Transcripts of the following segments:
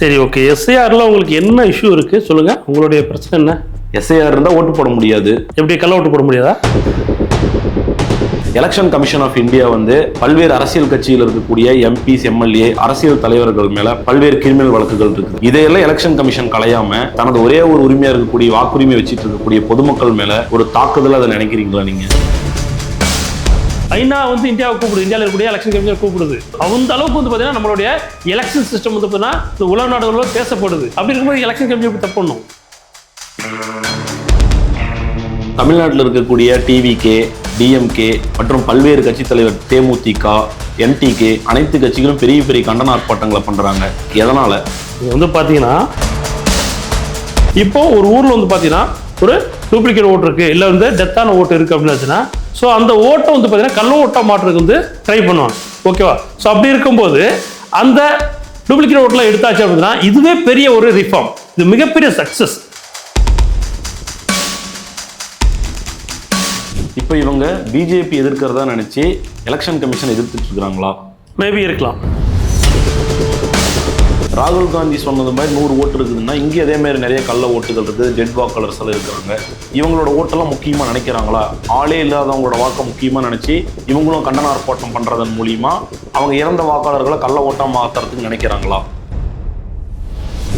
சரி ஓகே எஸ்ஐஆர்ல உங்களுக்கு என்ன இஷ்யூ இருக்கு? சொல்லுங்க. உங்களுடைய பிரச்சனை என்ன? எஸ்ஐஆர் இருந்தால் ஓட்டு போட முடியாது. எப்படி கள்ள ஓட்டு போட முடியாதா? எலெக்ஷன் கமிஷன் ஆஃப் இந்தியா வந்து பல்வேறு அரசியல் கட்சியில் இருக்கக்கூடிய எம்பிஸ் எம்எல்ஏ அரசியல் தலைவர்கள் மேல பல்வேறு கிரிமினல் வழக்குகள் இருக்கு. இதையெல்லாம் எலெக்ஷன் கமிஷன் கலையாம தனது ஒரே ஒரு உரிமையா இருக்கக்கூடிய வாக்குரிமை வச்சிட்டு இருக்கக்கூடிய பொதுமக்கள் மேல ஒரு தாக்குதல் அதை நினைக்கிறீங்களா நீங்க? ஐநா வந்து இந்தியாவை கூப்பிடுது. இந்தியாவில் இருக்கக்கூடிய எலெக்ஷன் கமிஷன் கூப்பிடுது. அந்த அளவுக்கு வந்து பார்த்தீங்கன்னா நம்மளுடைய எலெக்ஷன் சிஸ்டம் வந்து பார்த்தீங்கன்னா இந்த உலக நாடுகளோட பேசப்படுது. அப்படி இருக்கும்போது எலெக்ஷன் கமிஷன் தப்பு பண்ணும்? தமிழ்நாட்டில் இருக்கக்கூடிய டிவிகே டிஎம்கே மற்றும் பல்வேறு கட்சி தலைவர் தேமுதிக என்டிகே அனைத்து கட்சிகளும் பெரிய பெரிய கண்டன ஆர்ப்பாட்டங்களை பண்றாங்க. எதனால? இது வந்து பார்த்தீங்கன்னா இப்போ ஒரு ஊரில் வந்து பார்த்தீங்கன்னா ஒரு டூப்ளிகேட் ஓட்டு இருக்கு. இல்லை வந்து டெத்தான ஓட்டு இருக்கு அப்படின்னாச்சுன்னா ஸோ அந்த ஓட்டை வந்து பார்த்தீங்கன்னா கள்ள ஓட்டை மாற்றுறதுக்கு வந்து ட்ரை பண்ணுவாங்க. ஓகேவா ஸோ அப்படி இருக்கும்போது அந்த டூப்ளிகேட் ஓட்டெலாம் எடுத்தாச்சு அப்படின்னா இதுவே பெரிய ஒரு ரிஃபார்ம் இது மிகப்பெரிய சக்ஸஸ் இப்போ இவங்க பிஜேபி எதிர்க்கிறதா நினைச்சு எலெக்ஷன் கமிஷன் எதிர்த்துட்டு இருக்காங்களா மேபி இருக்கலாம். ராகுல் காந்தி சொன்னது மாதிரி நூறு ஓட்டு இருக்குதுன்னா இங்கே அதே மாதிரி நிறைய கள்ள ஓட்டுகள் இருக்குது டெட் வாக்கலர்ஸ் எல்லாம் இருக்கிறாங்க இவங்களோட ஓட்டெல்லாம் முக்கியமாக நினைக்கிறாங்களா? ஆளே இல்லாதவங்களோட வாக்கை முக்கியமாக நினச்சி இவங்களும் கண்டன ஆர்ப்பாட்டம் பண்ணுறதன் மூலியமா அவங்க இறந்த வாக்காளர்களை கள்ள ஓட்டாக மாற்றுறதுக்கு நினைக்கிறாங்களா?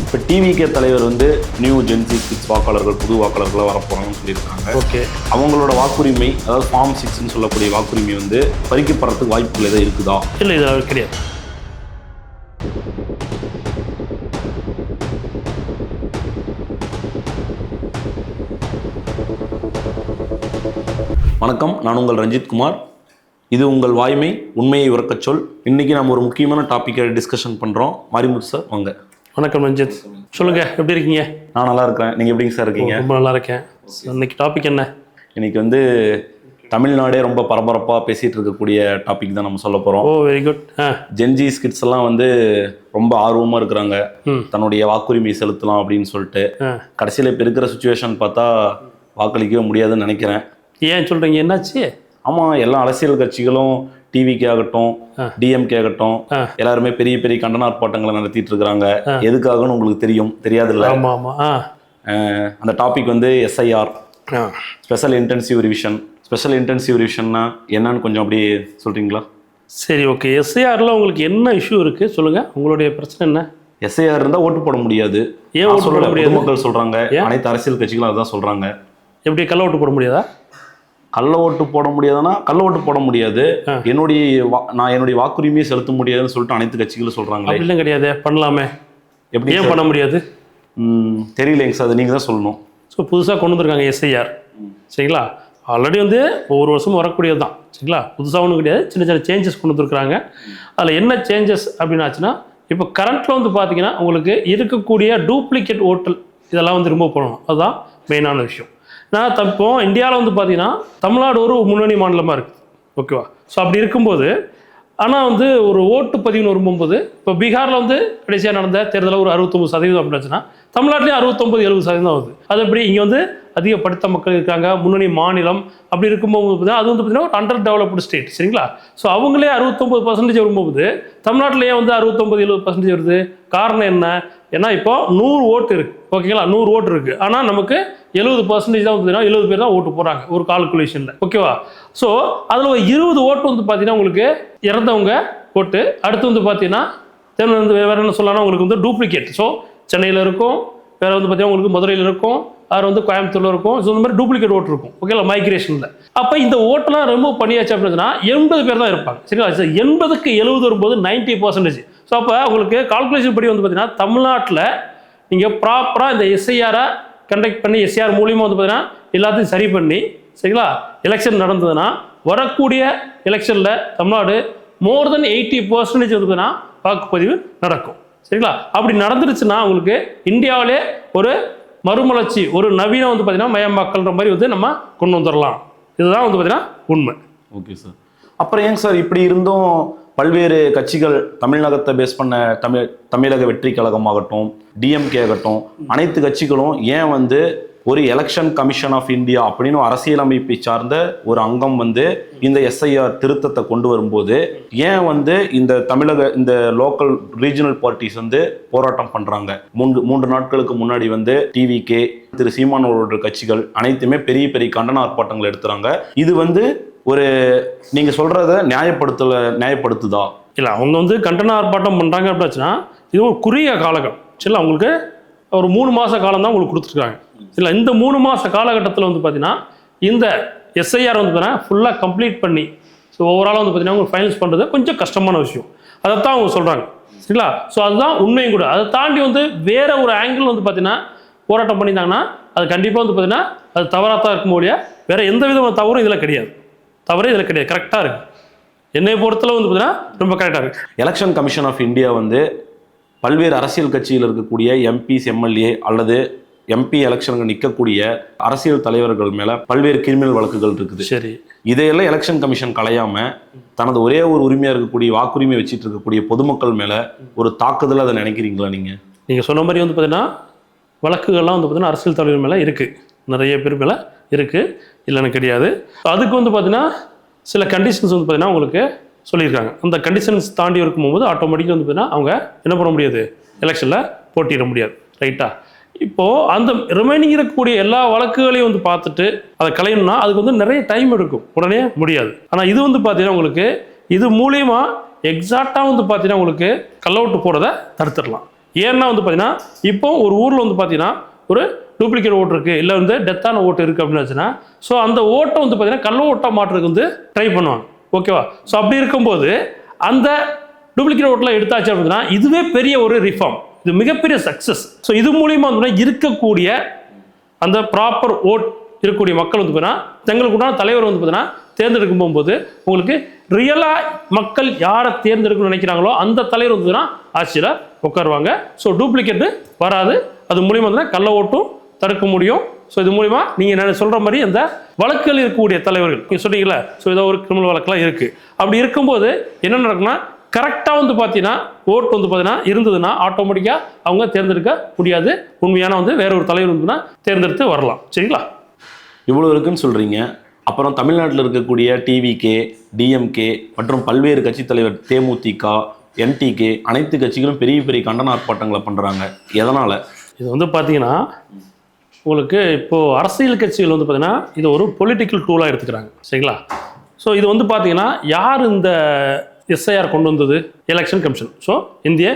இப்போ டிவிகே தலைவர் வந்து நியூ ஜென்சி சிக்ஸ் வாக்காளர்கள் புது வாக்காளர்களாக வரப்போறாங்கன்னு சொல்லியிருக்காங்க. ஓகே. அவங்களோட வாக்குரிமை அதாவது ஃபார்ம் சிக்ஸ்னு சொல்லக்கூடிய வாக்குரிமை வந்து பறிக்கப்படுறதுக்கு வாய்ப்புகள் எதாவது இருக்குதா? இல்லை இது கிடையாது. வணக்கம் நான் உங்கள் ரஞ்சித் குமார். இது உங்கள் வாய்மை உண்மையை உறக்கச் சொல். இன்னைக்கு நம்ம ஒரு முக்கியமான டாப்பிக்கை டிஸ்கஷன் பண்ணுறோம் மாரிமுத்து சார் வாங்க. வணக்கம் ரஞ்சித். சொல்லுங்க எப்படி இருக்கீங்க? நான் நல்லா இருக்கிறேன் நீங்கள் எப்படிங்க சார் இருக்கீங்க? ரொம்ப நல்லா இருக்கேன். இன்னைக்கு டாபிக் என்ன? இன்னைக்கு வந்து தமிழ்நாடே ரொம்ப பரபரப்பாக பேசிகிட்டு இருக்கக்கூடிய டாபிக் தான் நம்ம சொல்ல போகிறோம் ஓ very good Gen Z skits எல்லாம் வந்து ரொம்ப ஆர்வமாக இருக்கிறாங்க. தன்னுடைய வாக்குரிமை செலுத்தலாம் அப்படின்னு சொல்லிட்டு. கடைசியில் இப்போ இருக்கிற சுச்சுவேஷன் பார்த்தா வாக்களிக்கவே முடியாதுன்னு நினைக்கிறேன். ஏன் சொல்றீங்க? என்னாச்சு? ஆமாம் எல்லா அரசியல் கட்சிகளும் டிவிக்கே ஆகட்டும். டிஎம்கே ஆகட்டும். எல்லாருமே பெரிய பெரிய கண்டன ஆர்ப்பாட்டங்களை நடத்திட்டு இருக்கிறாங்க. எதுக்காகன்னு உங்களுக்கு தெரியும்? தெரியாதுல்ல? அந்த டாபிக் வந்து SIR special intensive revision special intensive ரிவிஷன்னா என்னன்னு கொஞ்சம் அப்படியே சொல்றீங்களா? சரி ஓகே எஸ்ஐஆர்ல உங்களுக்கு என்ன இஷ்யூ இருக்கு? சொல்லுங்க. உங்களுடைய பிரச்சனை என்ன? எஸ்ஐஆர் இருந்தால் ஓட்டு போட முடியாது. ஏன் ஓட்டு போட முடியாது? பொதுமக்கள் சொல்றாங்க. ஏன்? அனைத்து அரசியல் கட்சிகளும் அதான் சொல்றாங்க. எப்படி கள்ள ஓட்டு போட முடியாதா? கள்ள ஓட்டு போட முடியாதுன்னா கள்ள ஓட்டு போட முடியாது. என்னுடைய வா- நான் என்னுடைய வாக்குரிமையை செலுத்த முடியாதுன்னு சொல்லிட்டு அனைத்து கட்சிகளும் சொல்றாங்களே. அப்படிலாம் கிடையாது. பண்ணலாமே. எப்படி ஏன் பண்ண முடியாது? தெரியலைங்க சார். அதை நீங்கள் தான் சொல்லணும். ஸோ புதுசாக கொண்டு வந்திருக்காங்க எஸ்ஐஆர். சரிங்களா? ஆல்ரெடி வந்து ஒவ்வொரு வருஷமும் வரக்கூடியது தான் சரிங்களா? புதுசாக ஒன்றும் கிடையாது. சின்ன சின்ன சேஞ்சஸ் கொண்டு வந்திருக்கிறாங்க. அதில் என்ன சேஞ்சஸ் அப்படின்னு ஆச்சுன்னா இப்போ கரண்ட்டில் வந்து பார்த்தீங்கன்னா உங்களுக்கு இருக்கக்கூடிய டூப்ளிகேட் ஓட்டல் இதெல்லாம் வந்து ரிமூவ் பண்ணணும். அதுதான் மெயினான விஷயம். நான் தப்போ இந்தியாவில் வந்து பார்த்தீங்கன்னா தமிழ்நாடு ஒரு முன்னணி மாநிலமாக இருக்குது ஓகேவா ஸோ அப்படி இருக்கும்போது ஆனால் வந்து ஒரு ஓட்டு பதிவுன்னு வரும்போது இப்போ பீகாரில் வந்து கடைசியாக நடந்த தேர்தலில் ஒரு அறுபத்தொம்பது சதவீதம் அப்படின்னாச்சுன்னா தமிழ்நாட்டிலேயும் அறுபத்தொம்பது எழுபது சதவீதம் வருது அது எப்படி? இங்கே வந்து அதிக மக்கள் இருக்காங்க முன்னணி மாநிலம் அப்படி இருக்கும்போது அது வந்து பார்த்தீங்கன்னா ஒரு அண்டர் டெவலப்டு ஸ்டேட் சரிங்களா? ஸோ அவங்களே அறுபத்தொம்பது பர்சன்டேஜ் வரும்போது தமிழ்நாட்டிலேயே வந்து அறுபத்தொம்பது எழுபது பர்சன்டேஜ் வருது. காரணம் என்ன? ஏன்னா இப்போ நூறு ஓட்டு இருக்குது ஓகேங்களா நூறு ஓட்டு இருக்குது ஆனால் நமக்கு எழுபது பர்சன்டேஜ் தான் வந்து எழுபது பேர் தான் ஓட்டு போகிறாங்க ஒரு கால்குலேஷனில் ஓகேவா ஸோ அதில் ஒரு இருபது ஓட்டு வந்து பார்த்தீங்கன்னா உங்களுக்கு இறந்தவங்க ஓட்டு. அடுத்து வந்து பார்த்தீங்கன்னா தென் வந்து வேறு என்ன சொல்லலாம் உங்களுக்கு வந்து டூப்ளிகேட் ஸோ சென்னையில் இருக்கும். வேறு வந்து பார்த்தீங்கன்னா உங்களுக்கு மதுரையில் இருக்கும். அவர் வந்து கோயம்புத்தூரில் இருக்கும். ஸோ இந்த மாதிரி டூப்ளிகேட் ஓட்டு இருக்கும். ஓகேங்களா மைக்ரேஷனில் அப்போ இந்த ஓட்டெல்லாம் ரிமூவ் பண்ணியாச்சு அப்படின்னா எண்பது பேர் தான் இருப்பாங்க. சரிங்களா? எண்பதுக்கு எழுபது வரும்போது நைன்ட்டி பர்சன்டேஜ் ஸோ அப்போ உங்களுக்கு கால்குலேஷன் படி வந்து பார்த்தீங்கன்னா தமிழ்நாட்டில் நீங்கள் ப்ராப்பராக இந்த எஸ்ஐஆரை கண்டக்ட் பண்ணி எஸ்ஐஆர் மூலியமாக வந்து பார்த்தீங்கன்னா எல்லாத்தையும் சரி பண்ணி சரிங்களா? எலெக்ஷன் நடந்ததுன்னா வரக்கூடிய எலெக்ஷனில் Tamil Nadu more than eighty percentage வந்து பார்த்தீங்கன்னா வாக்குப்பதிவு நடக்கும். சரிங்களா? அப்படி நடந்துருச்சுன்னா உங்களுக்கு இந்தியாவிலே ஒரு மறுமலர்ச்சி ஒரு நவீனம் வந்து பார்த்தீங்கன்னா மயமாக்கல்ன்ற மாதிரி வந்து நம்ம கொண்டு வந்துடலாம் இதுதான் வந்து பார்த்தீங்கன்னா உண்மை. ஓகே சார் அப்புறம் ஏங்க சார் இப்படி இருந்தும் பல்வேறு கட்சிகள் தமிழகத்தை பேஸ் பண்ண தமிழ் தமிழக வெற்றி கழகமாகட்டும் டிஎம்கே ஆகட்டும் அனைத்து கட்சிகளும் ஏன் வந்து ஒரு எலெக்ஷன் கமிஷன் ஆஃப் இந்தியா அப்படின்னு அரசியலமைப்பை சார்ந்த ஒரு அங்கம் வந்து இந்த எஸ்ஐஆர் திருத்தத்தை கொண்டு வரும்போது ஏன் வந்து இந்த தமிழக இந்த லோக்கல் ரீஜனல் பார்ட்டிஸ் வந்து போராட்டம் பண்றாங்க? மூன்று மூன்று நாட்களுக்கு முன்னாடி வந்து டிவிகே திரு சீமானோட கட்சிகள் அனைத்துமே பெரிய பெரிய கண்டன ஆர்ப்பாட்டங்கள் எடுத்துறாங்க. இது வந்து ஒரு நீங்க சொல்றத நியாயப்படுத்தல நியாயப்படுத்துதா? இல்லை அவங்க வந்து கண்டன ஆர்ப்பாட்டம் பண்ணுறாங்க அப்படின்னா இது ஒரு குறுகிய காலகம் சரிங்களா? அவங்களுக்கு ஒரு மூணு மாத காலம் தான் உங்களுக்கு கொடுத்துருக்காங்க. இல்லை இந்த மூணு மாத காலகட்டத்தில் வந்து பார்த்தீங்கன்னா இந்த எஸ்ஐஆர் வந்து பார்த்தீங்கன்னா ஃபுல்லாக கம்ப்ளீட் பண்ணி ஸோ ஓவராலாக வந்து பார்த்தீங்கன்னா அவங்க ஃபைனல்ஸ் பண்ணுறது கொஞ்சம் கஷ்டமான விஷயம். அதைத்தான் அவங்க சொல்கிறாங்க சரிங்களா? ஸோ அதுதான் உண்மையும் கூட. அதை தாண்டி வந்து வேற ஒரு ஆங்கிள் வந்து பார்த்தீங்கன்னா போராட்டம் பண்ணியிருந்தாங்கன்னா அது கண்டிப்பாக வந்து பார்த்தீங்கன்னா அது தவறாக தான் இருக்கும் முடியாது வேறு எந்த விதமான தவறும் இதில் கிடையாது. தவறே இதில் கிடையாது. கரெக்டாக இருக்குது என்னை பொறுத்தளவு வந்து பார்த்தீங்கன்னா ரொம்ப கரெக்டாக இருக்குது எலெக்ஷன் கமிஷன் ஆஃப் இந்தியா வந்து பல்வேறு அரசியல் கட்சியில் இருக்கக்கூடிய எம்பிஸ் எம்எல்ஏ அல்லது எம்பி எலெக்ஷனுக்கு நிற்கக்கூடிய அரசியல் தலைவர்கள் மேல பல்வேறு கிரிமினல் வழக்குகள் இருக்குது. சரி. இதையெல்லாம் எலெக்ஷன் கமிஷன் கலையாம தனது ஒரே ஒரு உரிமையா இருக்கக்கூடிய வாக்குரிமை வச்சிட்டு இருக்கக்கூடிய பொதுமக்கள் மேல ஒரு தாக்குதல் அதை நினைக்கிறீங்களா நீங்க? நீங்கள் சொன்ன மாதிரி வந்து பார்த்தீங்கன்னா வழக்குகள்லாம் வந்து பார்த்தீங்கன்னா அரசியல் தலைவர் மேலே இருக்குது நிறைய பேர் மேலே இருக்குது இல்லைன்னு கிடையாது. அதுக்கு வந்து பார்த்தீங்கன்னா சில கண்டிஷன்ஸ் வந்து பார்த்தீங்கன்னா உங்களுக்கு சொல்லியிருக்காங்க. அந்த கண்டிஷன்ஸ் தாண்டி இருக்கும்போது ஆட்டோமேட்டிக்காக வந்து பார்த்தீங்கன்னா அவங்க என்ன பண்ண முடியாது? எலெக்ஷனில் போட்டியிட முடியாது. ரைட்டா இப்போது அந்த ரிமைனிங் இருக்கக்கூடிய எல்லா வழக்குகளையும் வந்து பார்த்துட்டு அதை கலையணும்னா அதுக்கு வந்து நிறைய டைம் எடுக்கும். உடனே முடியாது. ஆனால் இது வந்து பார்த்தீங்கன்னா உங்களுக்கு இது மூலியமா எக்ஸாக்டாக வந்து பார்த்தீங்கன்னா உங்களுக்கு கல்லவுட்டு போகிறத தடுத்துடலாம். ஏன்னா வந்து பார்த்தீங்கன்னா இப்போ ஒரு ஊரில் வந்து பார்த்தீங்கன்னா ஒரு டூப்ளிகேட் ஓட்டு இருக்குது இல்லை வந்து டெத்தான ஓட்டு இருக்குது அப்படின்னு வச்சுன்னா ஸோ அந்த ஓட்டை வந்து பார்த்தீங்கன்னா கள்ள ஓட்டை மாற்றுறதுக்கு வந்து ட்ரை பண்ணுவாங்க. ஓகேவா ஸோ அப்படி இருக்கும்போது அந்த டூப்ளிகேட் ஓட்டெலாம் எடுத்தாச்சு அப்படின்னா இதுவே பெரிய ஒரு ரிஃபார்ம் இது மிகப்பெரிய சக்ஸஸ் ஸோ இது மூலியமாக வந்து இருக்கக்கூடிய அந்த ப்ராப்பர் ஓட் இருக்கக்கூடிய மக்கள் வந்து பார்த்தீங்கன்னா தங்களுக்கு உண்டான தலைவர் வந்து பார்த்தீங்கன்னா தேர்ந்தெடுக்கும் போகும்போது உங்களுக்கு ரியலாக மக்கள் யாரை தேர்ந்தெடுக்கணும்னு நினைக்கிறாங்களோ அந்த தலைவர் வந்து ஆட்சியில் உட்காருவாங்க. ஸோ டூப்ளிகேட்டு வராது. அது மூலியமா வந்து கள்ள ஓட்டும் தடுக்க முடியும். ஸோ இது மூலிமா நீங்கள் சொல்கிற மாதிரி அந்த வழக்குகள் இருக்கக்கூடிய தலைவர்கள் நீங்கள் சொன்னீங்களே ஸோ ஏதோ ஒரு கிரிமினல் வழக்கெல்லாம் இருக்குது அப்படி இருக்கும்போது என்ன நடக்கும்னா கரெக்டாக வந்து பார்த்தீங்கன்னா ஓட்டு வந்து பார்த்தீங்கன்னா இருந்ததுன்னா ஆட்டோமேட்டிக்காக அவங்க தேர்ந்தெடுக்க முடியாது. உண்மையான வந்து வேற ஒரு தலைவர் வந்துன்னா தேர்ந்தெடுத்து வரலாம். சரிங்களா? இவ்வளோ இருக்குன்னு சொல்கிறீங்க அப்புறம் தமிழ்நாட்டில் இருக்கக்கூடிய டிவிகே டிஎம்கே மற்றும் பல்வேறு கட்சித் தலைவர் தேமுதிக என்டிகே அனைத்து கட்சிகளும் பெரிய பெரிய கண்டன ஆர்ப்பாட்டங்களை பண்ணுறாங்க எதனால்? இது வந்து பார்த்தீங்கன்னா உங்களுக்கு இப்போது அரசியல் கட்சிகள் வந்து பார்த்திங்கன்னா இது ஒரு பொலிட்டிக்கல் டூலாக எடுத்துக்கிறாங்க. சரிங்களா? ஸோ இது வந்து பார்த்தீங்கன்னா யார் இந்த எஸ்ஐஆர் கொண்டு வந்தது? எலெக்ஷன் கமிஷன் ஸோ இந்திய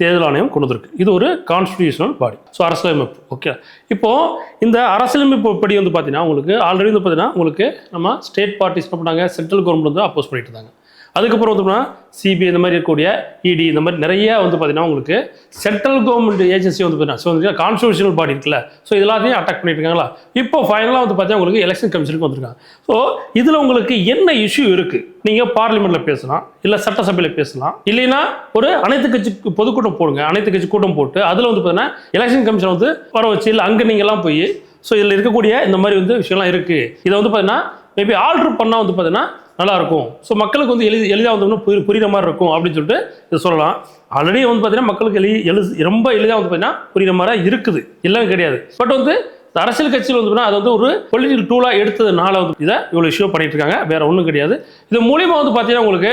தேர்தல் ஆணையம் கொண்டு வந்திருக்கு. இது ஒரு கான்ஸ்டியூஷனல் பாடி ஸோ அரசியலமைப்பு. ஓகே இப்போது இந்த அரசியலமைப்பு படி வந்து பார்த்தீங்கன்னா உங்களுக்கு ஆல்ரெடி வந்து பார்த்தீங்கன்னா உங்களுக்கு நம்ம ஸ்டேட் பார்ட்டிஸ் என்ன பண்ணாங்க சென்ட்ரல் கவர்மெண்ட் வந்து அப்போஸ் பண்ணிட்டு இருந்தாங்க. அதுக்கப்புறம் வந்து சிபிஐ இந்த மாதிரி இருக்கக்கூடிய இடி இந்த மாதிரி நிறைய வந்து பார்த்தீங்கன்னா உங்களுக்கு சென்ட்ரல் கவர்மெண்ட் ஏஜென்சி வந்து பார்த்தீங்கன்னா ஸோ கான்ஸ்டியூஷனல் பாடி இருக்குல்ல ஸோ எல்லாத்தையும் அட்டாக் பண்ணிட்டு இருக்காங்களா? இப்போ ஃபைனலாக வந்து பார்த்தீங்கன்னா உங்களுக்கு எலெக்ஷன் கமிஷனுக்கு வந்திருக்காங்க. ஸோ இதில் உங்களுக்கு என்ன இஷ்யூ இருக்குது நீங்கள் பார்லிமெண்ட்டில் பேசலாம் இல்லை சட்டசபையில் பேசலாம் இல்லைன்னா ஒரு அனைத்து கட்சி பொதுக்கூட்டம் போடுங்க அனைத்து கட்சி கூட்டம் போட்டு அதில் வந்து பார்த்தீங்கன்னா எலெக்ஷன் கமிஷன் வந்து வர வச்சு இல்லை அங்கே நீங்கள்லாம் போய் ஸோ இதில் இருக்கக்கூடிய இந்த மாதிரி வந்து விஷயம்லாம் இருக்குது இதை வந்து பார்த்தீங்கன்னா மேபி ஆல்ட்ரு பண்ணால் வந்து பார்த்தீங்கன்னா நல்லாயிருக்கும். ஸோ மக்களுக்கு வந்து எளி எளிதாக வந்து புரி புரிகிற மாதிரி இருக்கும் அப்படின்னு சொல்லிட்டு இதை சொல்லலாம். ஆல்ரெடி வந்து பார்த்தீங்கன்னா மக்களுக்கு எளி எழு ரொம்ப எளிதாக வந்து பார்த்தீங்கன்னா புரிகிற மாதிரி இருக்குது. இல்லைன்னு கிடையாது. பட் வந்து இந்த அரசியல் கட்சியில் வந்து அது வந்து ஒரு பொலிட்டிக்கல் டூலாக எடுத்ததுனால வந்து இதை இவ்வளோ இஷ்யூ பண்ணிட்டு இருக்காங்க வேற ஒன்றும் கிடையாது. இது மூலியமாக வந்து பார்த்தீங்கன்னா உங்களுக்கு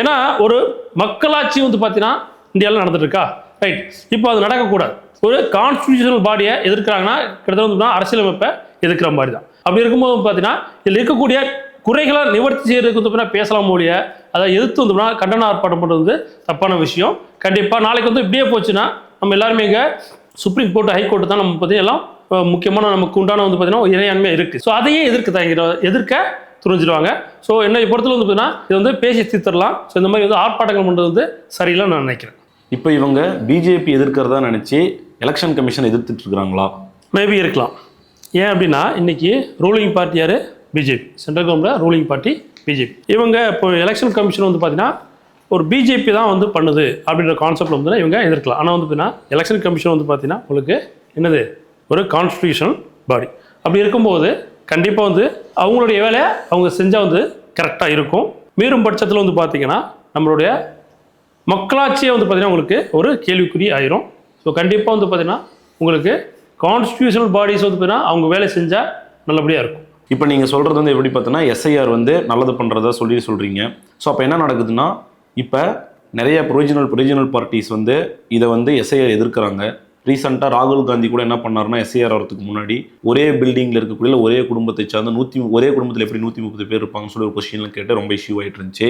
ஏன்னா ஒரு மக்களாட்சி வந்து பார்த்தீங்கன்னா இந்தியாவில் நடந்துட்டு இருக்கா ரைட் இப்போ அது நடக்கக்கூடாது. ஒரு கான்ஸ்டியூஷனல் பாடியை எதிர்க்கிறாங்கன்னா கிட்டத்தட்ட வந்து அரசியலமைப்பை எதிர்க்கிற மாதிரி தான். அப்படி இருக்கும்போது வந்து பார்த்தீங்கன்னா இதில் இருக்கக்கூடிய குறைகளை நிவர்த்தி செய்யறதுக்கு வந்து பேசலாம் மொழிய. அதை எதிர்த்து வந்து பார்த்தீங்கன்னா கண்டன ஆர்ப்பாட்டம் பண்ணுறது தப்பான விஷயம். கண்டிப்பாக நாளைக்கு வந்து இப்படியே போச்சுன்னா நம்ம எல்லாருமே இங்கே சுப்ரீம் கோர்ட் ஹைகோர்ட் தான் நம்ம பார்த்தீங்கன்னா எல்லாம் முக்கியமான நமக்கு உண்டான வந்து பார்த்தீங்கன்னா ஒரு இறையாண்மை இருக்குது ஸோ அதையே எதிர்க்க தயங்கிற எதிர்க்க துணிஞ்சிடுவாங்க ஸோ என்னை பொறுத்தல வந்து பார்த்தீங்கன்னா இது வந்து பேசி தீர்த்திடலாம் ஸோ இந்த மாதிரி வந்து ஆர்ப்பாட்டங்கள் பண்ணுறது வந்து சரியில்லைன்னு நான் நினைக்கிறேன். இப்போ இவங்க பிஜேபி எதிர்க்கிறதா நினைச்சு எலெக்ஷன் கமிஷன் எதிர்த்துட்டு இருக்கிறாங்களா மேபி இருக்கலாம். ஏன் அப்படின்னா இன்னைக்கு ரூலிங் பார்ட்டி யார்? BJP. Central government ruling party BJP. இவங்க இப்போ எலெக்ஷன் கமிஷன் வந்து பார்த்தீங்கன்னா ஒரு பிஜேபி தான் வந்து பண்ணுது அப்படின்ற கான்செப்ட்ல வந்து இவங்க எதிர்க்கலாம். ஆனால் வந்து பார்த்தீங்கன்னா எலெக்ஷன் கமிஷன் வந்து பார்த்தீங்கன்னா உங்களுக்கு என்னது? ஒரு கான்ஸ்டியூஷனல் பாடி அப்படி இருக்கும்போது கண்டிப்பாக வந்து அவங்களுடைய வேலையை அவங்க செஞ்சால் வந்து கரெக்டாக இருக்கும். மீறும் பட்சத்தில் வந்து பார்த்தீங்கன்னா நம்மளுடைய மக்களாட்சியே வந்து பார்த்தீங்கன்னா உங்களுக்கு ஒரு கேள்விக்குறி ஆயிரும். ஸோ கண்டிப்பாக வந்து பார்த்திங்கன்னா உங்களுக்கு கான்ஸ்டியூஷனல் பாடிஸ் வந்து பார்த்தீங்கன்னா அவங்க வேலை செஞ்சால் நல்லபடியாக இருக்கும். இப்போ நீங்கள் சொல்கிறது வந்து எப்படி பார்த்தோன்னா எஸ்ஐஆர் வந்து நல்லது பண்ணுறதா சொல்லி சொல்கிறீங்க ஸோ அப்போ என்ன நடக்குதுன்னா இப்போ நிறைய ப்ரொவிஜினல் ப்ரொவிஜினல் பார்ட்டிஸ் வந்து இதை வந்து எஸ்ஐஆர் எதிர்க்கிறாங்க. ரீசெண்டாக ராகுல் காந்தி கூட என்ன பண்ணார்னா எஸ்ஐஆர் வரதுக்கு முன்னாடி ஒரே பில்டிங்கில் இருக்கக்கூடிய ஒரே குடும்பத்தை சார்ந்த நூற்றி ஒரே குடும்பத்தில் எப்படி நூற்றி முப்பது பேர் இருப்பாங்கன்னு சொல்லி ஒரு கொஸ்டின்லாம் கேட்டு ரொம்ப இஷ்யூ ஆகிட்டு இருந்துச்சு.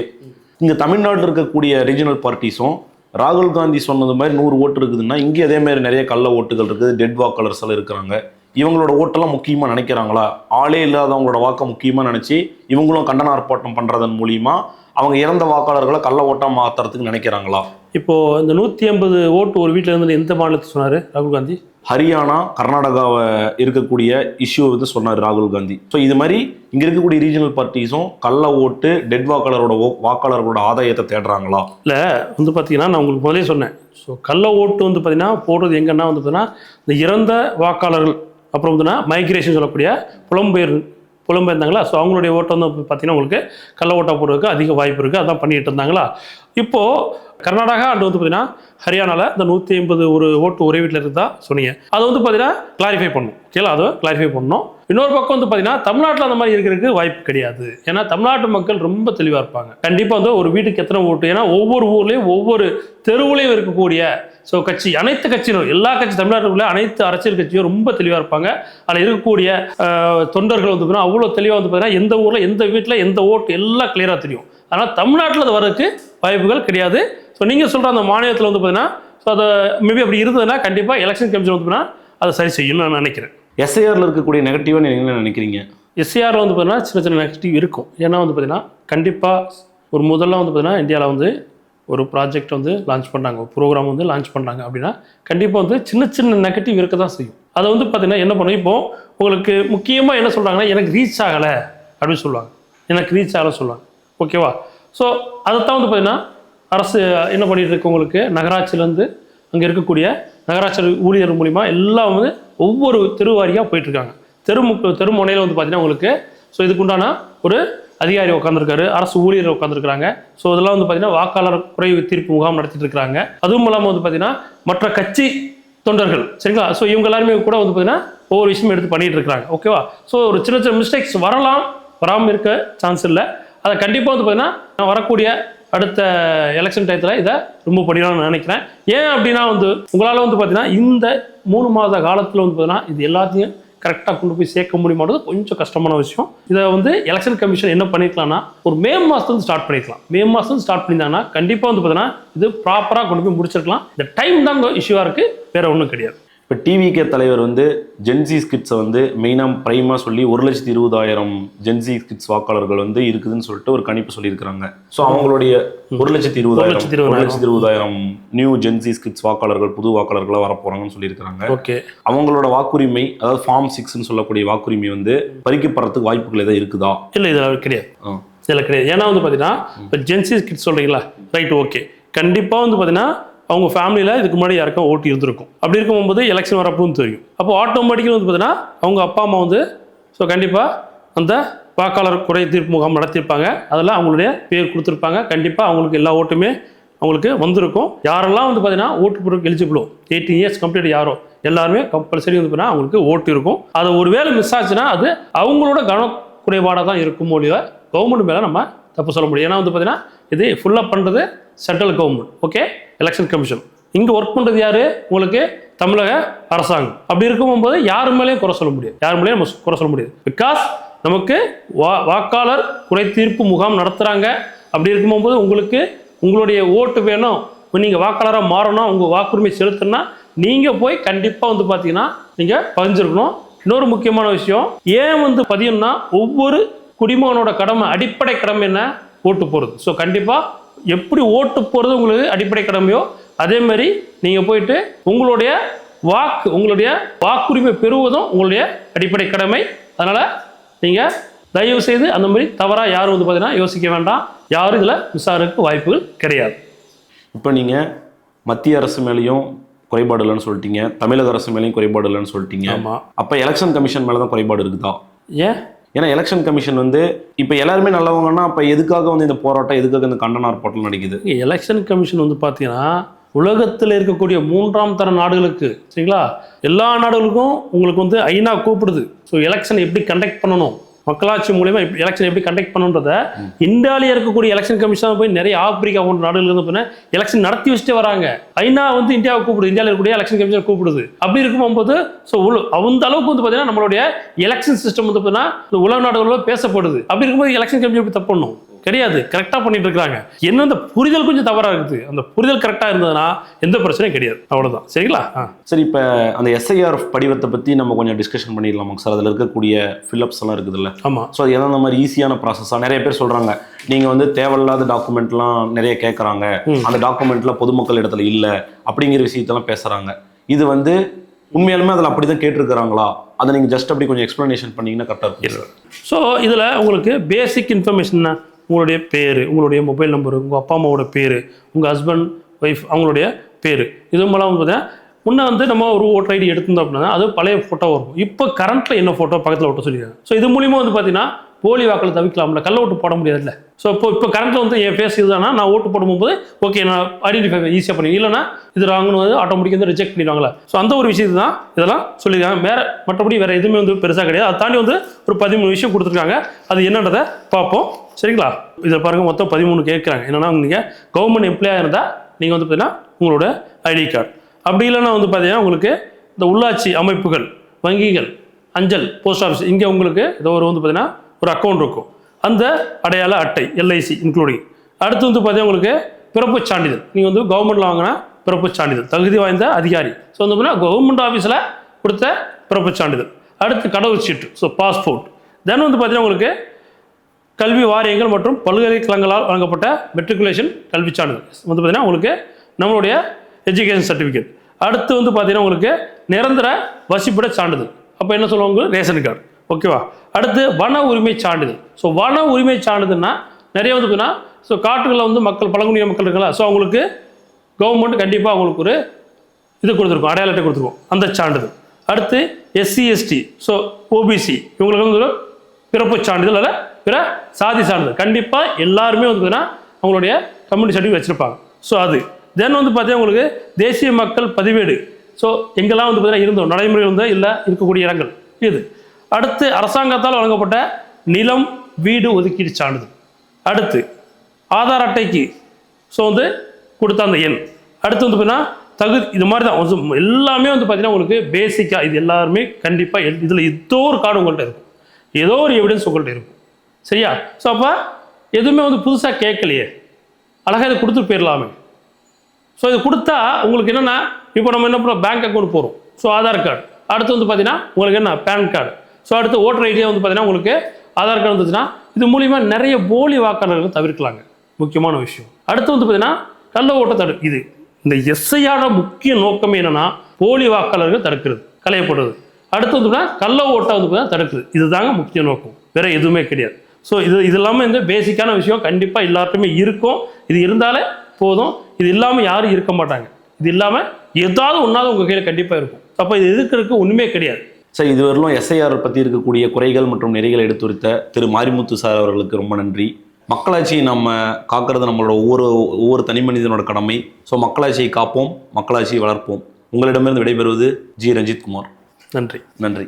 இங்கே தமிழ்நாட்டில் இருக்கக்கூடிய ரீஜனல் பார்ட்டிஸும் ராகுல் காந்தி சொன்னது மாதிரி நூறு ஓட்டு இருக்குதுன்னா இங்கே அதே மாதிரி நிறைய கள்ள ஓட்டுகள் இருக்குது டெட் வாக்கலர்ஸ் எல்லாம் இருக்கிறாங்க. இவங்களோட ஓட்டெல்லாம் முக்கியமாக நினைக்கிறாங்களா? ஆளே இல்லாதவங்களோட வாக்கை முக்கியமாக நினச்சி இவங்களும் கண்டன ஆர்ப்பாட்டம் பண்ணுறதன் மூலியமா அவங்க இறந்த வாக்காளர்களை கள்ள ஓட்டாக மாற்றுறதுக்கு நினைக்கிறாங்களா? இப்போது இந்த நூற்றி ஐம்பது ஓட்டு ஒரு வீட்டில் இருந்து எந்த மாநிலத்தை சொன்னார்? ராகுல் காந்தி? ஹரியானா கர்நாடகாவை இருக்கக்கூடிய இஷ்யூ வந்து சொன்னார் ராகுல் காந்தி. ஸோ இது மாதிரி இங்கே இருக்கக்கூடிய ரீஜனல் பார்ட்டிஸும் கள்ள ஓட்டு டெட் வாக்காளரோட வாக்காளர்களோட ஆதாயத்தை தேடுறாங்களா? இல்லை வந்து பார்த்தீங்கன்னா நான் உங்களுக்கு முதலே சொன்னேன். ஸோ கள்ள ஓட்டு வந்து பார்த்தீங்கன்னா போடுறது எங்கன்னா வந்து பார்த்தீங்கன்னா இந்த இறந்த வாக்காளர்கள் அப்புறம் பார்த்தீங்கன்னா மைக்ரேஷன் சொல்லக்கூடிய புலம்பெயர் புலம்பெயர்ந்தாங்களா? ஸோ அவங்களுடைய ஓட்டம் வந்து பார்த்தீங்கன்னா உங்களுக்கு கள்ள ஓட்டா போடுறதுக்கு அதிக வாய்ப்பு இருக்குது அதான் பண்ணிட்டு இருந்தாங்களா? இப்போது கர்நாடகா அண்ட் வந்து பார்த்தீங்கன்னா ஹரியானாவில் இந்த நூற்றி ஐம்பது ஒரு ஓட்டு ஒரே வீட்டில் இருந்தா சொன்னீங்க. அதை வந்து பார்த்தீங்கன்னா கிளாரிஃபை பண்ணும் ஓகேங்களா அதை கிளாரிஃபை பண்ணணும். இன்னொரு பக்கம் வந்து பார்த்தீங்கன்னா தமிழ்நாட்டில் அந்த மாதிரி இருக்கிறதுக்கு வாய்ப்பு கிடையாது. ஏன்னா தமிழ்நாட்டு மக்கள் ரொம்ப தெளிவாக இருப்பாங்க. கண்டிப்பாக வந்து ஒரு வீட்டுக்கு எத்தனை ஓட்டு? ஏன்னா ஒவ்வொரு ஊர்லேயும் ஒவ்வொரு தெருவுலேயும் இருக்கக்கூடிய ஸோ கட்சி அனைத்து கட்சியினரும் எல்லா கட்சி தமிழ்நாட்டுக்குள்ள அனைத்து அரசியல் கட்சியும் ரொம்ப தெளிவாக இருப்பாங்க. அதில் இருக்கக்கூடிய தொண்டர்கள் வந்து பார்த்தீங்கன்னா அவ்வளோ தெளிவாக வந்து பார்த்தீங்கன்னா எந்த ஊரில் எந்த வீட்டில் எந்த ஓட்டு எல்லாம் கிளியராக தெரியும். அதனால் தமிழ்நாட்டில் அது வர்றதுக்கு வாய்ப்புகள் கிடையாது. ஸோ நீங்கள் சொல்கிற அந்த மாநிலத்தில் வந்து பார்த்தீங்கன்னா ஸோ அதை மேபி அப்படி இருந்ததுன்னா கண்டிப்பாக எலெக்ஷன் கமிஷன் வந்து பார்த்தீங்கன்னா அதை சரி செய்யணும்னு நான் நினைக்கிறேன். எஸ்ஐஆரில் இருக்கக்கூடிய நெகட்டிவாக நீங்கள் என்ன நினைக்கிறீங்க? எஸ்ஏஆர் வந்து பார்த்தீங்கன்னா சின்ன சின்ன நெகட்டிவ் இருக்கும். ஏன்னா வந்து பார்த்தீங்கன்னா கண்டிப்பாக ஒரு முதல்ல வந்து பார்த்தீங்கன்னா இந்தியாவில் வந்து ஒரு ப்ராஜெக்ட் வந்து லான்ச் பண்ணுறாங்க ஒரு ப்ரோக்ராம் வந்து லான்ச் பண்ணுறாங்க அப்படின்னா கண்டிப்பாக வந்து சின்ன சின்ன நெகட்டிவ் இருக்க தான் செய்யும். அதை வந்து பார்த்தீங்கன்னா என்ன பண்ணும்? இப்போது உங்களுக்கு முக்கியமாக என்ன சொல்கிறாங்கன்னா எனக்கு ரீச் ஆகலை அப்படின்னு சொல்லுவாங்க. எனக்கு ரீச் ஆகலை சொல்லுவாங்க. ஓகேவா ஸோ அதைத்தான் வந்து பார்த்தீங்கன்னா அரசு என்ன பண்ணிட்டு இருக்கு உங்களுக்கு? நகராட்சியிலேருந்து அங்கே இருக்கக்கூடிய நகராட்சி ஊழியர் மூலிமா எல்லாம் வந்து ஒவ்வொரு தெருவாரியாக போயிட்டுருக்காங்க தெருமுக்கு தெருமுனையில் வந்து பார்த்தீங்கன்னா உங்களுக்கு ஸோ இதுக்குண்டான ஒரு அதிகாரி உட்காந்துருக்காரு அரசு ஊழியர் உட்காந்துருக்காங்க ஸோ இதெல்லாம் வந்து பார்த்தீங்கன்னா வாக்காளர் குறைவு தீர்ப்பு முகாம் நடத்திட்டு இருக்கிறாங்க அதுவும் இல்லாமல் வந்து பார்த்தீங்கன்னா மற்ற கட்சி தொண்டர்கள் சரிங்களா? ஸோ இவங்க எல்லாருமே கூட வந்து பார்த்தீங்கன்னா ஒவ்வொரு விஷயமும் எடுத்து பண்ணிட்டு இருக்கிறாங்க ஓகேவா ஸோ ஒரு சின்ன சின்ன மிஸ்டேக்ஸ் வரலாம் வராமல் இருக்க சான்ஸ் இல்லை. அதை கண்டிப்பாக வந்து பார்த்தீங்கன்னா நான் வரக்கூடிய அடுத்த எலெக்ஷன் டயத்தில் இதை ரொம்ப பண்ணிடலாம்னு நினைக்கிறேன். ஏன் அப்படின்னா வந்து உங்களால் வந்து பார்த்தீங்கன்னா இந்த மூணு மாத காலத்தில் வந்து பார்த்தீங்கன்னா இது எல்லாத்தையும் கரெக்டாக கொண்டு போய் சேர்க்க முடியுமானது கொஞ்சம் கஷ்டமான விஷயம். இதை வந்து எலெக்ஷன் கமிஷன் என்ன பண்ணிக்கலாம்னா ஒரு மே மாதத்துலேருந்து ஸ்டார்ட் பண்ணிக்கலாம் மே மாதம் ஸ்டார்ட் பண்ணியிருந்தாங்கன்னா கண்டிப்பாக வந்து பார்த்தீங்கன்னா இது ப்ராப்பராக கொண்டு போய் முடிச்சிருக்கலாம். இந்த டைம் தான் இஷ்யூவாக இருக்குது வேறு ஒன்றும் கிடையாது. இப்போ டிவிகே தலைவர் வந்து ஜென்சி ஸ்கிட்ஸை வந்து மெயினாக ப்ரைமாக சொல்லி ஒரு லட்சத்தி இருபதாயிரம் ஜென்சி ஸ்கிட்ஸ் வாக்காளர்கள் வந்து இருக்குதுன்னு சொல்லிட்டு ஒரு கணிப்பு சொல்லியிருக்கிறாங்க. ஸோ அவங்களுடைய ஒரு லட்சத்தி இருபதாயிரம் ஒரு. லட்சத்தி இருபதாயிரம். நியூ ஜென்சி ஸ்கிட்ஸ் வாக்காளர்கள் புது வாக்காளர்களாக வரப்போறாங்கன்னு சொல்லியிருக்கிறாங்க. ஓகே. அவங்களோட வாக்குரிமை அதாவது ஃபார்ம் சிக்ஸ்னு சொல்லக்கூடிய வாக்குரிமை வந்து பறிக்கப்படுறதுக்கு வாய்ப்புகள் எதாவது இருக்குதா? இல்லை இதில் கிடையாது. இதில் கிடையாது. ஏன்னா வந்து பார்த்தீங்கன்னா இப்போ ஜென்சி கிட்ஸ் சொல்கிறீங்களா ரைட் ஓகே கண்டிப்பாக வந்து பார்த்தீங்கன்னா அவங்க ஃபேமிலியில் இதுக்கு முன்னாடி யாருக்கும் ஓட்டு இருந்திருக்கும். அப்படி இருக்கும்போது எலெக்ஷன் வரப்பவும் தெரியும். அப்போ ஆட்டோமேட்டிக்கலி வந்து பார்த்தீங்கன்னா அவங்க அப்பா அம்மா வந்து ஸோ கண்டிப்பாக அந்த வாக்காளர் குறை தீர்ப்பு முகாம் நடத்தியிருப்பாங்க. அதில் அவங்களுடைய பேர் கொடுத்துருப்பாங்க. கண்டிப்பாக அவங்களுக்கு எல்லா ஓட்டுமே அவங்களுக்கு வந்திருக்கும். யாரெல்லாம் வந்து பார்த்தீங்கன்னா ஓட்டு போடுறதுக்கு எலிஜிபிளோ எயிட்டீன் இயர்ஸ் கம்ப்ளீட் யாரோ எல்லாருமே கம்பல்சரி வந்து பார்த்தீங்கன்னா அவங்களுக்கு ஓட்டு இருக்கும். அது ஒரு வேளை மிஸ் ஆச்சுன்னா அது அவங்களோட கவனக்குறைபாடாக தான் இருக்கும் இல்லையோ கவர்மெண்ட் மேலே நம்ம தப்பு சொல்ல முடியும். ஏன்னா வந்து பார்த்தீங்கன்னா இது ஃபுல்லாக பண்ணுறது central government okay election commission இங்கே ஒர்க் பண்ணுறது யார்? உங்களுக்கு தமிழக அரசாங்கம். அப்படி இருக்கும் போது யார் மேலேயும் குறை சொல்ல முடியாது. யார் மேலேயும் நம்ம குறை சொல்ல முடியாது. பிகாஸ் நமக்கு வா வாக்காளர் குறை தீர்ப்பு முகாம் நடத்துகிறாங்க அப்படி இருக்கும்போது உங்களுக்கு உங்களுடைய ஓட்டு வேணும். நீங்கள் வாக்காளராக மாறணும். உங்கள் வாக்குரிமை செலுத்தினா நீங்கள் போய் கண்டிப்பாக வந்து பார்த்தீங்கன்னா நீங்கள் பதிஞ்சிருக்கணும். இன்னொரு முக்கியமான விஷயம் ஏன் வந்து பதியணும்னா ஒவ்வொரு குடிமகனோட கடமை அடிப்படை கடமை என்ன? ஓட்டு போகிறது ஸோ கண்டிப்பாக எப்படி ஓட்டு போகிறது உங்களுக்கு அடிப்படை கடமையோ அதே மாதிரி நீங்கள் போயிட்டு உங்களுடைய வாக்கு உங்களுடைய வாக்குரிமை பெறுவதும் உங்களுடைய அடிப்படை கடமை. அதனால் நீங்கள் தயவு செய்து அந்த மாதிரி தவறாக யாரும் வந்து பார்த்தீங்கன்னா யோசிக்க வேண்டாம். யாரும் இதில் விசாரணைக்கு வாய்ப்புகள் கிடையாது. இப்போ நீங்கள் மத்திய அரசு மேலேயும் குறைபாடு இல்லைன்னு சொல்லிட்டீங்க. தமிழக அரசு மேலேயும் குறைபாடு இல்லைன்னு சொல்லிட்டீங்க. ஆமாம் அப்போ எலெக்ஷன் கமிஷன் மேலே தான் குறைபாடு இருக்குதா? ஏன்? ஏன்னா எலெக்ஷன் கமிஷன் வந்து இப்போ எல்லாருமே நல்லவங்கன்னா அப்போ எதுக்காக வந்து இந்த போராட்டம் எதுக்காக இந்த கண்டன ஆர்ப்பாட்டம் நடக்குது? எலெக்ஷன் கமிஷன் வந்து பார்த்தீங்கன்னா உலகத்தில் இருக்கக்கூடிய மூன்றாம் தர நாடுகளுக்கு சரிங்களா? எல்லா நாடுகளுக்கும் உங்களுக்கு வந்து ஐநா கூப்பிடுது. ஸோ எலெக்ஷன் எப்படி கண்டக்ட் பண்ணணும்? மக்களாட்சி மூலியமா எலெக்ஷன் எப்படி கண்டக்ட் பண்ணுன்றத இந்தியாவிலே இருக்கக்கூடிய எலெக்ஷன் கமிஷன் போய் நிறைய ஆப்பிரிக்கா போன்ற நாடுகள் இருந்து எலெக்ஷன் நடத்தி வச்சுட்டு வராங்க. ஐநா வந்து இந்தியாவை கூப்பிடுது. இந்தியாவில் இருக்கக்கூடிய எலெக்ஷன் கமிஷன் கூப்பிடுது. அப்படி இருக்கும்போது ஸோ அந்த அளவுக்கு வந்து பார்த்தீங்கன்னா நம்மளுடைய எலெக்ஷன் சிஸ்டம் வந்து பார்த்தீங்கன்னா உலக நாடுகளில் பேசப்படுது. அப்படி இருக்கும்போது எலெக்ஷன் கமிஷன் எப்படி தப்பு பண்ணும்? கிடையாது. கரெக்டாக பண்ணிட்டு இருக்காங்க என்ன அந்த புரிதல் கொஞ்சம் தவறாக இருக்குது. அந்த புரிதல் கரெக்டாக இருந்ததுன்னா எந்த பிரச்சனையும் கிடையாது. அவ்வளவுதான். சரிங்களா? சரி இப்போ அந்த எஸ்ஐஆர் படிவத்தை பற்றி நம்ம கொஞ்சம் டிஸ்கஷன் பண்ணிடலாமாங்க சார் அதில் இருக்கக்கூடிய ஃபில்லப்ஸ் எல்லாம் இருக்குதுல்ல. ஆமாம் ஸோ அது எந்தெந்த மாதிரி ஈஸியான ப்ராசஸாக நிறைய பேர் சொல்கிறாங்க நீங்கள் வந்து தேவையில்லாத டாக்குமெண்ட்லாம் நிறைய கேட்குறாங்க அந்த டாக்குமெண்ட்ல பொதுமக்கள் இடத்துல இல்லை. அப்படிங்கிற விஷயத்தெல்லாம் பேசுகிறாங்க இது வந்து உண்மையாலுமே அதில் அப்படி தான் கேட்டிருக்கிறாங்களா? அதை நீங்கள் ஜஸ்ட் அப்படி கொஞ்சம் எக்ஸ்ப்ளனேஷன் பண்ணீங்கன்னா கரெக்டாக இருக்கும் ஸோ இதில் உங்களுக்கு பேசிக் இன்ஃபர்மேஷன் உங்களுடைய பேர் உங்களுடைய மொபைல் நம்பர் உங்கள் அப்பா அம்மாவோட பேர் உங்கள் ஹஸ்பண்ட் ஒய்ஃப் அவங்களுடைய பேர். இது மூலம் பார்த்தீங்கன்னா முன்னே வந்து நம்ம ஒரு ஓட்டர் ஐடி எடுத்திருந்தோம் அப்படின்னா அது பழைய ஃபோட்டோ வரும். இப்போ கரண்ட்டில் என்ன ஃபோட்டோ பக்கத்தில் ஓட்ட சொல்லியிருக்காங்க ஸோ இது மூலிமா வந்து பார்த்தீங்கன்னா போலி வாக்கில் தவிக்கலாம்ல கள்ள ஓட்டு போட முடியாதுல்ல. ஸோ இப்போ இப்போ கரண்ட்டில் வந்து என் ஃபேஸ் இதுதானா நான் ஓட்டு போடும்போது ஓகே நான் ஐடென்டிஃபை ஈஸியாக பண்ணி இல்லைனா இது ராங்கன்னு வந்து வந்து ரிஜெக்ட் பண்ணிடுவாங்களா? ஸோ அந்த ஒரு விஷயத்து தான் இதெல்லாம் சொல்லியிருக்காங்க. வேறு மற்றபடி வேறு எதுவுமே வந்து பெருசாக கிடையாது. அதை தாண்டி வந்து ஒரு பதிமூணு விஷயம் கொடுத்துருக்காங்க. அது என்னன்றதை பார்ப்போம். சரிங்களா? இதில் பாருங்கள் மொத்தம் பதிமூணு கேட்குறாங்க. என்னென்னா நீங்கள் கவர்மெண்ட் எம்ப்ளாயாக இருந்தால் நீங்கள் வந்து பார்த்தீங்கன்னா உங்களோட ஐடி கார்டு அப்படி இல்லைன்னா வந்து பார்த்தீங்கன்னா உங்களுக்கு இந்த உள்ளாட்சி அமைப்புகள் வங்கிகள் அஞ்சல் போஸ்ட் ஆஃபீஸ் இங்கே உங்களுக்கு ஏதோ ஒரு வந்து பார்த்தீங்கன்னா ஒரு அக்கௌண்ட் இருக்கும். அந்த அடையாள அட்டை எல்ஐசி இன்க்ளூடிங் அடுத்து வந்து பார்த்தீங்கன்னா உங்களுக்கு பிறப்பு சான்றிதழ். நீங்கள் வந்து கவர்மெண்ட்டில் வாங்கினா பிறப்பு சான்றிதழ். தகுதி வாய்ந்த அதிகாரி. ஸோ வந்து பார்த்தீங்கன்னா கவர்மெண்ட் ஆஃபீஸில் கொடுத்த பிறப்புச் சான்றிதழ். அடுத்து கடவுள் சீட்டு. ஸோ பாஸ்போர்ட் தென் வந்து பார்த்தீங்கன்னா உங்களுக்கு கல்வி வாரியங்கள் மற்றும் பல்கலைக்கழகங்களால் வழங்கப்பட்ட மெட்ரிகுலேஷன் கல்வி சான்றிதழ். வந்து பார்த்தீங்கன்னா உங்களுக்கு நம்மளுடைய எஜுகேஷன் சர்டிஃபிகேட் அடுத்து வந்து பார்த்தீங்கன்னா உங்களுக்கு நிரந்தர வசிப்பிட சான்றிதழ். அப்போ என்ன சொல்லுவாங்க? Ration card. ஓகேவா? அடுத்து வன உரிமை சான்றிதழ். ஸோ வன உரிமை சான்றிதழ்னா நிறைய வந்து பார்த்தீங்கன்னா ஸோ காட்டுகளில் வந்து மக்கள் பழங்குடியின மக்கள் இருக்கலாம் ஸோ அவங்களுக்கு கவர்மெண்ட் கண்டிப்பாக அவங்களுக்கு ஒரு இது கொடுத்துருக்கோம் அடையாள அட்டை கொடுத்துருக்கோம் அந்த சான்றிதழ். அடுத்து எஸ்சி எஸ்டி ஸோ ஓபிசி இவங்களுக்கு வந்து பிறப்பு சான்றிதழ் அல்ல பிற சாதி சான்றிதழ். கண்டிப்பாக எல்லாருமே வந்து அவங்களுடைய கம்யூனிட்டி சர்டிஃபிகேட் வச்சுருப்பாங்க. ஸோ அது. தென் வந்து பார்த்தீங்கன்னா உங்களுக்கு தேசிய மக்கள் பதிவேடு. ஸோ எங்கெல்லாம் வந்து பார்த்தீங்கன்னா இருந்தோம் நடைமுறையில் இருந்தால் இல்லை இருக்கக்கூடிய இடங்கள். இது. அடுத்து அரசாங்கத்தால் வழங்கப்பட்ட நிலம் வீடு ஒதுக்கீடு சான்றிதழ். அடுத்து ஆதார் அட்டைக்கு ஸோ வந்து கொடுத்த அந்த எண். அடுத்து வந்து பார்த்தீங்கன்னா தகுதி இது மாதிரி தான். எல்லாமே வந்து பார்த்தீங்கன்னா உங்களுக்கு பேசிக்காக இது எல்லாருமே கண்டிப்பாக இதில் ஏதோ ஒரு கார்டு உங்கள்கிட்ட இருக்கும். ஏதோ ஒரு எவிடன்ஸ் உங்கள்கிட்ட இருக்கும். சரியா? ஸோ அப்போ எதுவுமே வந்து புதுசாக கேட்கலையே. அழகாக இதை கொடுத்துட்டு போயிடலாமே ஸோ இது கொடுத்தா உங்களுக்கு என்னென்னா இப்போ நம்ம என்ன பண்ணுறோம் பேங்க் அக்கௌண்ட் போகிறோம் ஸோ ஆதார் கார்டு அடுத்து வந்து பார்த்தீங்கன்னா உங்களுக்கு என்ன? பேன் கார்டு ஸோ அடுத்து ஓட்டர் ஐடியா வந்து பார்த்தீங்கன்னா உங்களுக்கு ஆதார் கார்டு வந்துச்சுன்னா இது மூலிமா நிறைய போலி வாக்காளர்கள் தவிர்க்கலாங்க. முக்கியமான விஷயம். அடுத்து வந்து பார்த்தீங்கன்னா கள்ள ஓட்ட தடு இது இந்த எஸ்ஐயோட முக்கிய நோக்கமே என்னென்னா போலி வாக்காளர்கள் தடுக்கிறது களையப்படுறது அடுத்து வந்து பார்த்தீங்கன்னா கள்ள ஓட்டை வந்து பார்த்தீங்கன்னா தடுக்குது. இதுதாங்க முக்கிய நோக்கம். வேற எதுவுமே கிடையாது. ஸோ இது இது இல்லாமல் இந்த பேசிக்கான விஷயம் கண்டிப்பாக எல்லாருக்குமே இருக்கும். இது இருந்தாலே போதும். இது இல்லாமல் யாரும் இருக்க மாட்டாங்க. இது இல்லாமல் ஏதாவது ஒன்றாவது உங்கள் கையில் கண்டிப்பாக இருக்கும். அப்போ இது இருக்கிறதுக்கு ஒன்றுமே கிடையாது. சார் இதுவரையிலும் எஸ்ஐஆர் பற்றி இருக்கக்கூடிய குறைகள் மற்றும் நெறிகளை எடுத்துரைத்த திரு மாரிமுத்து சார் அவர்களுக்கு ரொம்ப நன்றி. மக்களாட்சியை நம்ம காக்கிறது நம்மளோட ஒவ்வொரு ஒவ்வொரு தனி மனிதனோட கடமை. ஸோ மக்களாட்சியை காப்போம் மக்களாட்சியை வளர்ப்போம். உங்களிடமிருந்து விடைபெறுவது ஜி ரஞ்சித் குமார். நன்றி. நன்றி.